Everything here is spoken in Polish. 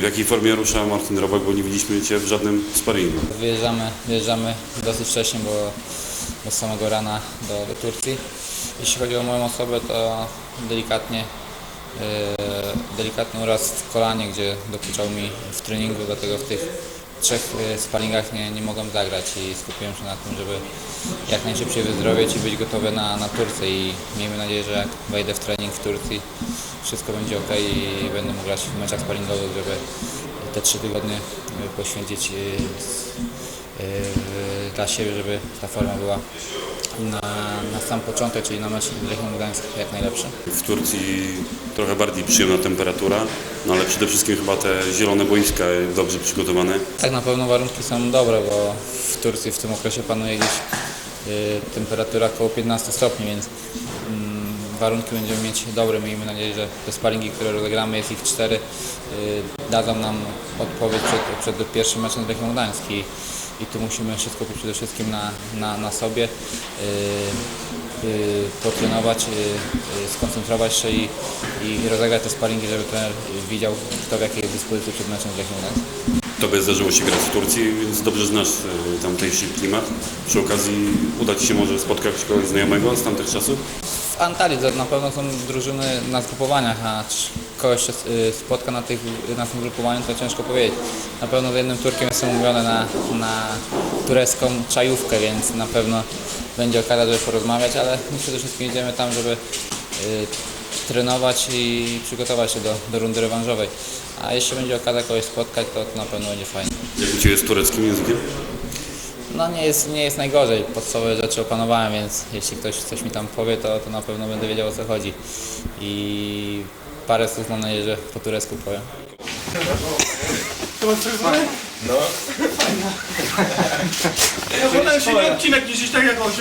W jakiej formie rusza Martin Robak, bo nie widzieliśmy Cię w żadnym sparingu? Wyjeżdżamy, wyjeżdżamy dosyć wcześnie, bo do samego rana do, do Turcji. Jeśli chodzi o moją osobę, to delikatnie, yy, delikatny uraz w kolanie, gdzie dokuczał mi w treningu, dlatego w tych trzech yy, sparingach nie, nie mogłem zagrać i skupiłem się na tym, żeby jak najszybciej wyzdrowieć i być gotowy na, na Turcję. I miejmy nadzieję, że jak wejdę w trening w Turcji, wszystko będzie ok i będę mógł grać w meczach sparingowych, żeby te trzy tygodnie yy, poświęcić yy, dla siebie, żeby ta forma była na, na sam początek, czyli na mecz Lechią Gdańsk jak najlepsza. W Turcji trochę bardziej przyjemna temperatura, no ale przede wszystkim chyba te zielone boiska dobrze przygotowane. Tak na pewno warunki są dobre, bo w Turcji w tym okresie panuje gdzieś yy, temperatura około 15 stopni, więc mm, warunki będziemy mieć dobre. Miejmy nadzieję, że te sparingi, które rozegramy, jest ich cztery, yy, dadzą nam odpowiedź przed, przed pierwszym meczem z Lechią Gdańsk i, i tu musimy się skupić przede wszystkim na, na, na sobie, yy, yy, potrenować, yy, skoncentrować się i, i rozegrać te sparingi, żeby trener widział, kto w jakiej dyspozycji przed meczem Lechią Gdańsk. Tobie zdarzyło się grać w Turcji, więc dobrze znasz e, tamtejszy klimat. Przy okazji uda Ci się może spotkać kogoś znajomego z tamtych czasów? W Antalii na pewno są drużyny na zgrupowaniach, a kogoś się y, spotka na, tych, na tym grupowaniu, to ciężko powiedzieć. Na pewno z jednym Turkiem jestem umówiony na, na turecką czajówkę, więc na pewno będzie okazja, żeby porozmawiać, ale my przede wszystkim idziemy tam, żeby y, trenować i przygotować się do, do rundy rewanżowej. A jeśli będzie okazja kogoś spotkać, to, to na pewno będzie fajnie. Jak u Ciebie z tureckim językiem? No nie jest, nie jest najgorzej, podstawowe rzeczy opanowałem, więc jeśli ktoś coś mi tam powie, to, to na pewno będę wiedział o co chodzi. I parę słów mam nadzieję, że po turecku powiem. Ja wolałem się nie odcinek niż iść tak jak on